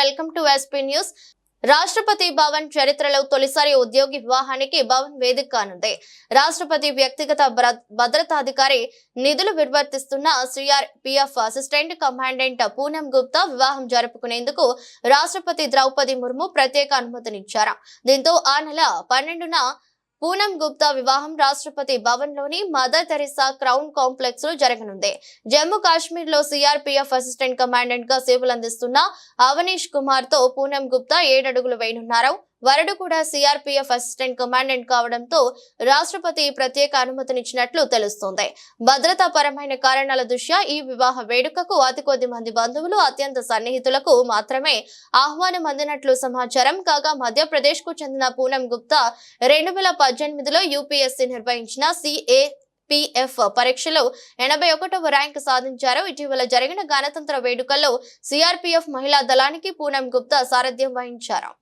Welcome to SP news. Rashtrapati Bhavan చరిత్రలో తొలిసారి ఉద్యోగి వివాహానికి భవన్ వేదిక కానుంది. రాష్ట్రపతి వ్యక్తిగత భద్రతాధికారి నిధులు నిర్వర్తిస్తున్న CRPF assistant commandant Poonam Gupta వివాహం జరుపుకునేందుకు రాష్ట్రపతి ద్రౌపది ముర్ము ప్రత్యేక అనుమతినిచ్చారు. దీంతో ఆ నెల పన్నెండున పూనం గుప్తా వివాహం రాష్ట్రపతి భవన్లోని మదర్ తెరిసా క్రౌన్ కాంప్లెక్స్లో జరగనుంది. జమ్మూ కాశ్మీర్లో సిఆర్పిఎఫ్ అసిస్టెంట్ కమాండెంట్గా సేవలు అందిస్తున్న అవనీష్ కుమార్తో పూనం గుప్తా ఏడడుగులు వేయనున్నారు. వరుడు కూడా సిఆర్పిఎఫ్ అసిస్టెంట్ కమాండెంట్ కావడంతో రాష్ట్రపతి ప్రత్యేక అనుమతినిచ్చినట్లు తెలుస్తోంది. భద్రతాపరమైన కారణాల దృష్ట్యా ఈ వివాహ వేడుకకు అతి కొద్ది మంది బంధువులు అత్యంత సన్నిహితులకు మాత్రమే ఆహ్వానం అందినట్లు సమాచారం. కాగా మధ్యప్రదేశ్కు చెందిన పూనం గుప్తా రెండు వేల పద్దెనిమిదిలో యూపీఎస్సీ నిర్వహించిన సిఏ పిఎఫ్ పరీక్షలో ఎనభై ఒకటవ ర్యాంక్ సాధించారు. ఇటీవల జరిగిన గణతంత్ర వేడుకల్లో సిఆర్పిఎఫ్ మహిళా దళానికి పూనం గుప్తా సారథ్యం వహించారు.